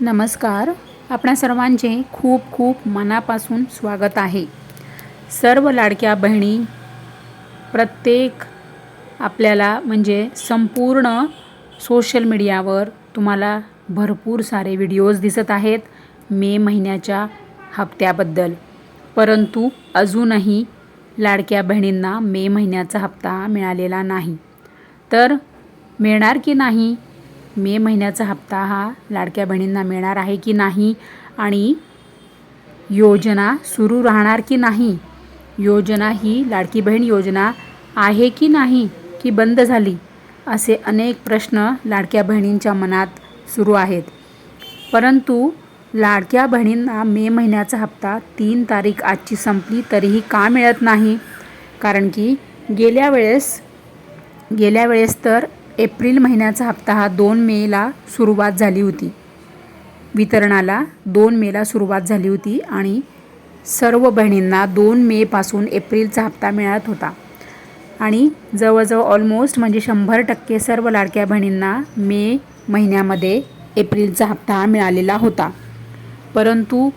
नमस्कार. आपणा सर्वांचे खूप खूप मनापासून स्वागत आहे. सर्व लाडक्या बहिणी प्रत्येक आपल्याला म्हणजे संपूर्ण सोशल मीडियावर तुम्हाला भरपूर सारे व्हिडिओज दिसत आहेत मे महिन्याच्या हप्त्याबद्दल. परंतु अजूनही लाडक्या बहिणींना मे महिन्याचा हप्ता मिळालेला नाही. तर मिळणार की नाही मे महिन्याचा हप्ता हा लाडक्या बहिणींना मिळणार आहे की नाही? आणि योजना सुरू राहणार की नाही? योजना ही लाडकी बहीण योजना आहे की नाही? की बंद झाली? असे अनेक प्रश्न लाडक्या बहिणींच्या मनात सुरू आहेत. परंतु लाडक्या बहिणींना मे महिन्याचा हप्ता तीन तारीख आजची संपली तरीही का मिळत नाही? कारण की गेल्या वेळेस गेल्या वेळेस तर एप्रिल महिन्याचा हप्ता हा दोन मेला सुरुवात झाली होती. वितरणाला दोन मेला सुरुवात झाली होती आणि सर्व बहिणींना दोन मेपासून एप्रिलचा हप्ता मिळत होता. आणि जवळजवळ ऑलमोस्ट म्हणजे शंभर टक्के सर्व लाडक्या बहिणींना मे महिन्यामध्ये एप्रिलचा हप्ता मिळालेला होता. परंतु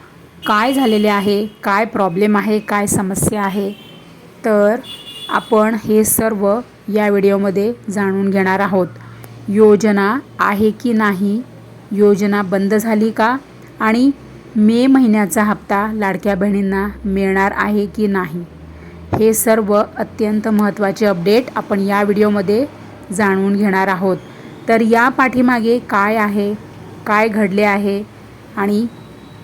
काय झालेले आहे? काय प्रॉब्लेम आहे? काय समस्या आहे? तर आपण हे सर्व या व्हिडिओमध्ये जाणून घेणार आहोत. योजना आहे की नाही? योजना बंद झाली का? आणि मे महिन्याचा हप्ता लाडक्या बहिणींना मिळणार आहे की नाही? हे सर्व अत्यंत महत्त्वाचे अपडेट आपण या व्हिडिओमध्ये जाणून घेणार आहोत. तर या पाठीमागे काय आहे? काय घडले आहे? आणि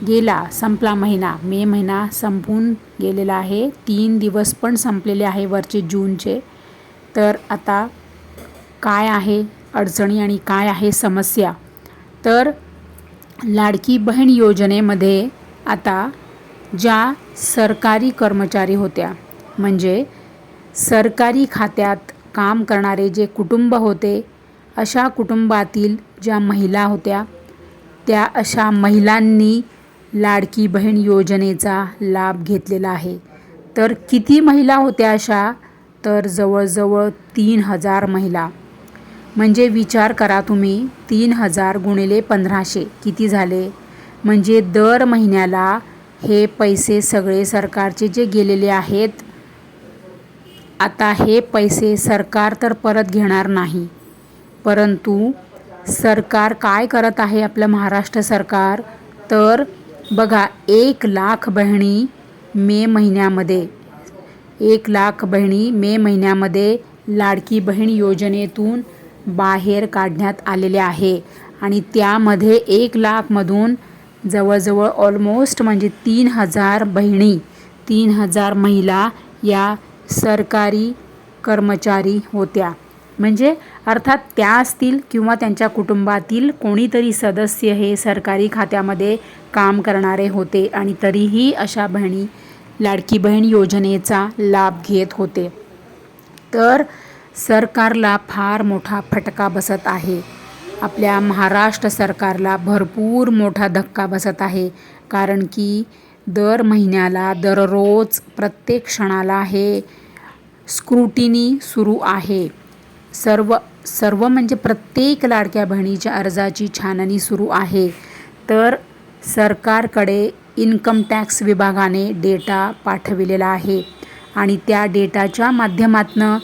गेला संपला महिना. मे महिना संपून गेलेला आहे. तीन दिवस पण संपलेले आहे वरचे जूनचे. तर आता काय आहे अडचणी आणि काय आहे समस्या? तर लाडकी बहीण योजनेमध्ये आता ज्या सरकारी कर्मचारी होत्या म्हणजे सरकारी खात्यात काम करणारे जे कुटुंब होते अशा कुटुंबातील ज्या महिला होत्या त्या अशा महिलांनी लाडकी बहीण योजनेचा लाभ घेतलेला आहे. तर किती महिला होत्या अशा? तर जवळजवळ तीन हजार महिला. म्हणजे विचार करा तुम्ही तीन हजार गुणिले पंधराशे किती झाले? म्हणजे दर महिन्याला हे पैसे सगळे सरकारचे जे गेलेले आहेत आता हे पैसे सरकार तर परत घेणार नाही. परंतु सरकार काय करत आहे आपलं महाराष्ट्र सरकार? तर बघा एक लाख बहिणी मे महिन्यामध्ये. एक लाख बहिणी मे महिन्यामध्ये लाडकी बहीण योजनेतून बाहेर काढण्यात आलेले आहे. आणि त्यामध्ये एक लाखमधून जवळजवळ ऑलमोस्ट म्हणजे तीन हजार बहिणी तीन हजार महिला या सरकारी कर्मचारी होत्या. म्हणजे अर्थात त्या असतील किंवा त्यांच्या कुटुंबातील कोणीतरी सदस्य हे सरकारी खात्यामध्ये काम करणारे होते आणि तरीही अशा बहिणी लाडकी बहीण योजनेचा लाभ घेत होते. तर सरकारला फार मोठा फटका बसत आहे. आपल्या महाराष्ट्र सरकारला भरपूर मोठा धक्का बसत आहे. कारण की दर महिन्याला दररोज प्रत्येक क्षणाला हे स्क्रुटिनी सुरू आहे. सर्व सर्व म्हणजे प्रत्येक लाडक्या बहिणीच्या अर्जाची छाननी सुरू आहे. तर सरकारकडे इन्कम टॅक्स विभागाने डेटा पाठविलेला आहे आणि त्या डेटाच्या माध्यमातनं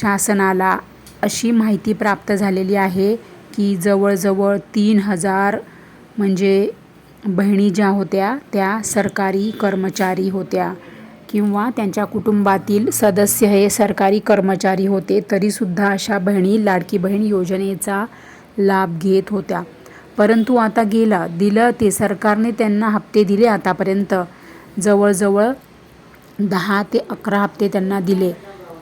शासनाला अशी माहिती प्राप्त झालेली आहे की जवळजवळ तीन हजार म्हणजे बहिणी ज्या होत्या त्या सरकारी कर्मचारी होत्या किंवा त्यांच्या कुटुंबातील सदस्य हे सरकारी कर्मचारी होते तरीसुद्धा अशा बहिणी लाडकी बहीण योजनेचा लाभ घेत होत्या. परंतु आता गेला दिलं ते सरकारने त्यांना हप्ते दिले आतापर्यंत. जवळजवळ दहा ते अकरा हप्ते त्यांना दिले.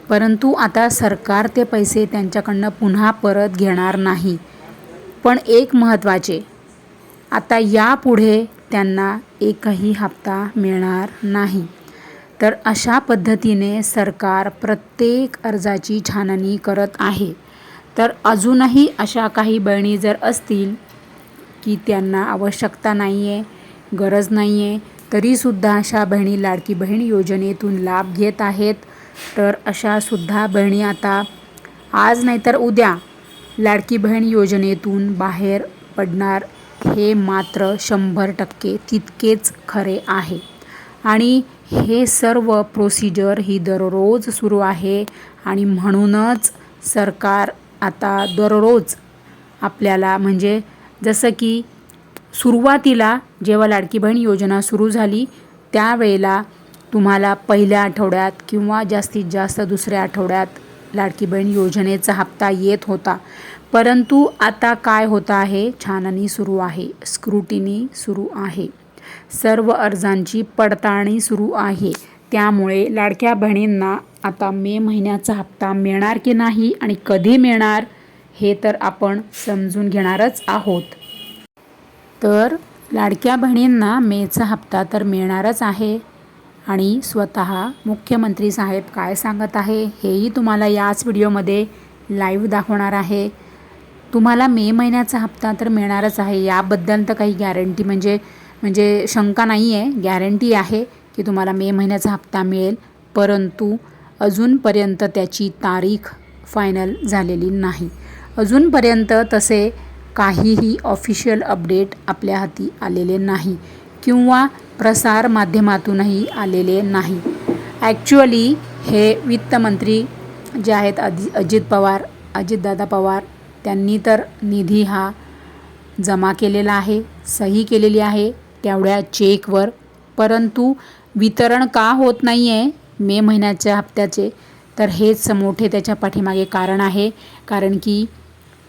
परंतु आता सरकार ते पैसे त्यांच्याकडनं पुन्हा परत घेणार नाही. पण एक महत्त्वाचे आता यापुढे त्यांना एकही हप्ता मिळणार नाही. तर अशा पद्धतीने सरकार प्रत्येक अर्जाची छाननी करत आहे. तर अजूनही अशा काही बहिणी जर असतील की त्यांना आवश्यकता नाही आहे गरज नाही आहे तरीसुद्धा अशा बहिणी लाडकी बहीण योजनेतून लाभ घेत आहेत. तर अशासुद्धा बहिणी आता आज नाही तर उद्या लाडकी बहीण योजनेतून बाहेर पडणार हे मात्र शंभर टक्के तितकेच खरे आहे. आणि हे सर्व प्रोसिजर ही दररोज सुरू आहे आणि म्हणूनच सरकार आता दररोज आपल्याला म्हणजे जसं की सुरुवातीला जेव्हा लाडकी बहीण योजना सुरू झाली त्यावेळेला तुम्हाला पहिल्या आठवड्यात किंवा जास्तीत जास्त दुसऱ्या आठवड्यात लाडकी बहीण योजनेचा हप्ता येत होता. परंतु आता काय होतं आहे? छाननी सुरू आहे. स्क्रुटिनी सुरू आहे. सर्व अर्जांची पडताळणी सुरू आहे. त्यामुळे लाडक्या बहिणींना आता मे महिन्याचा हप्ता मिळणार की नाही आणि कधी मिळणार? हे तर आपण समजून घेणारच आहोत. तर लाडक्या बहिणींना मेचा हप्ता तर मिळणारच आहे. आणि स्वतः मुख्यमंत्री साहेब काय सांगत आहे हेही तुम्हाला याच व्हिडिओमध्ये लाईव्ह दाखवणार आहे. तुम्हाला मे महिन्याचा हप्ता तर मिळणारच आहे याबद्दल तर काही गॅरंटी म्हणजे म्हणजे शंका नाही आहे गॅरंटी आहे की तुम्हाला मे महिन्याचा हप्ता मिळेल परंतु अजूनपर्यंत त्याची तारीख फायनल झालेली नाही. अजूनपर्यंत तसे काहीही ऑफिशियल अपडेट आपल्या हाती आलेले नाही किंवा प्रसार माध्यमातूनही आलेले नाही. ॲक्च्युअली हे वित्तमंत्री जे आहेत अजि अजित पवार अजितदादा पवार त्यांनी तर निधी हा जमा केलेला आहे सही केलेली आहे तेवढ्या चेकवर. परंतु वितरण का होत नाही आहे मे महिन्याच्या हप्त्याचे तर हेच मोठे त्याच्या पाठीमागे कारण आहे. कारण की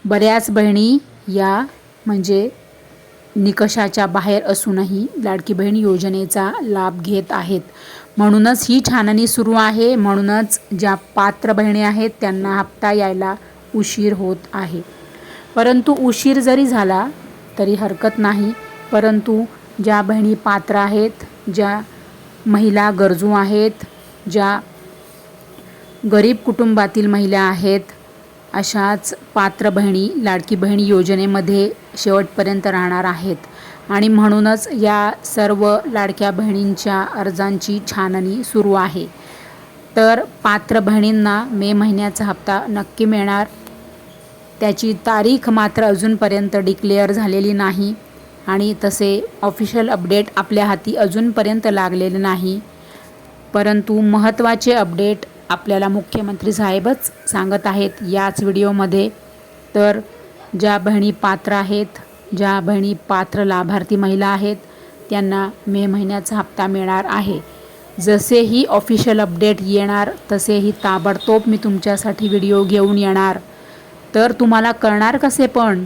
बऱ्याच बहिणी या म्हणजे निकषाच्या बाहेर असूनही लाडकी बहीण योजनेचा लाभ घेत आहेत. म्हणूनच ही छाननी सुरू आहे. म्हणूनच ज्या पात्र बहिणी आहेत त्यांना हप्ता यायला उशीर होत आहे. परंतु उशीर जरी झाला तरी हरकत नाही. परंतु ज्या बहिणी पात्र आहेत ज्या महिला गरजू आहेत ज्या गरीब कुटुंबातील महिला आहेत अशाच पात्र बहिणी लाडकी बहीण योजनेमध्ये शेवटपर्यंत राहणार आहेत. आणि म्हणूनच या सर्व लाडक्या बहिणींच्या अर्जांची छाननी सुरू आहे. तर पात्र बहिणींना मे महिन्याचा हप्ता नक्की मिळणार. त्याची तारीख मात्र अजूनपर्यंत डिक्लेअर झालेली नाही. आणि तसे ऑफिशियल अपडेट आपल्या हाती अजूनपर्यंत लागलेले नाही. परंतु महत्त्वाचे अपडेट आपल्याला मुख्यमंत्री साहेबच सांगत आहेत याच व्हिडिओमध्ये. तर ज्या बहिणी पात्र आहेत ज्या बहिणी पात्र लाभार्थी महिला आहेत त्यांना मे महिन्याचा हप्ता मिळणार आहे. जसेही ऑफिशियल अपडेट येणार तसेही ताबडतोब मी तुमच्यासाठी व्हिडिओ घेऊन येणार. तर तुम्हाला कळणार कसे पण?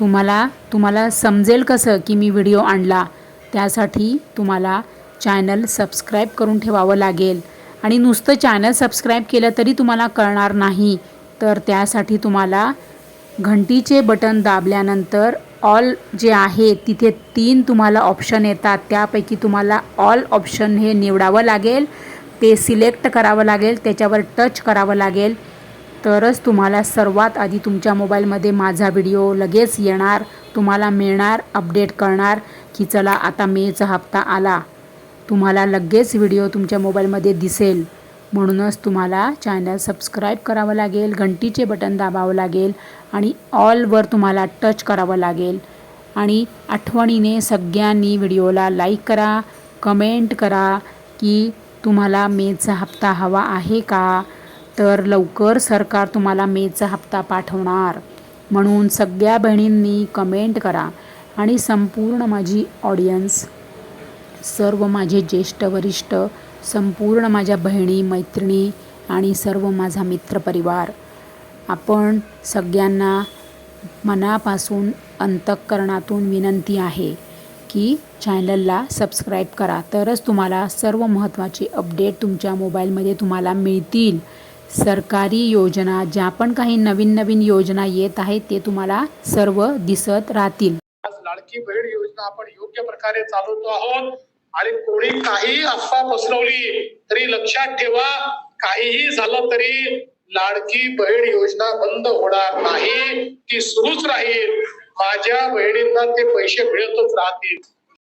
तुम्हाला तुम्हाला समजेल कसं की मी व्हिडिओ आणला? त्यासाठी तुम्हाला चॅनल सबस्क्राईब करून ठेवावं लागेल. आणि नुसतं चॅनल सबस्क्राईब केलं तरी तुम्हाला कळणार नाही. तर त्यासाठी तुम्हाला घंटीचे बटन दाबल्यानंतर ऑल जे आहे तिथे तीन तुम्हाला ऑप्शन येतात. त्यापैकी तुम्हाला ऑल ऑप्शन हे निवडावं लागेल. ते सिलेक्ट करावं लागेल. त्याच्यावर टच करावं लागेल. तरच तुम्हाला सर्वात आधी तुमच्या मोबाईलमध्ये माझा व्हिडिओ लगेच येणार. तुम्हाला मिळणार अपडेट करणार की चला आता मेचा हप्ता आला. तुम्हाला लगेच व्हिडिओ तुमच्या मोबाईलमध्ये दिसेल. म्हणूनच तुम्हाला चॅनल सबस्क्राईब करावं लागेल घंटीचे बटन दाबावं लागेल आणि ऑलवर तुम्हाला टच करावं लागेल. आणि आठवणीने सगळ्यांनी व्हिडिओला लाईक करा कमेंट करा की तुम्हाला मेचा हप्ता हवा आहे का? तर लवकर सरकार तुम्हाला मेचा हप्ता पाठवणार. म्हणून सगळ्या बहिणींनी कमेंट करा आणि संपूर्ण माझी ऑडियन्स सर्व माझे ज्येष्ठ वरिष्ठ संपूर्ण माझ्या बहिणी मैत्रिणी आणि सर्व माझा मित्रपरिवार आपण सगळ्यांना मनापासून अंतःकरणातून विनंती आहे की चॅनलला सबस्क्राईब करा. तरच तुम्हाला सर्व महत्त्वाचे अपडेट तुमच्या मोबाईलमध्ये तुम्हाला मिळतील. सरकारी योजना ज्या पण काही नवीन नवीन योजना येत आहेत ते तुम्हाला सर्व दिसत राहतील. आज लाडकी बहीण योजना आपण योग्य प्रकारे चालवतो आहोत. आणि कोणी काही अफवा पसरवली तरी लक्षात ठेवा काहीही झालं तरी लाडकी बहीण योजना बंद होणार नाही ती सुरूच राहील. माझ्या बहिणींना ते पैसे मिळतच राहतील.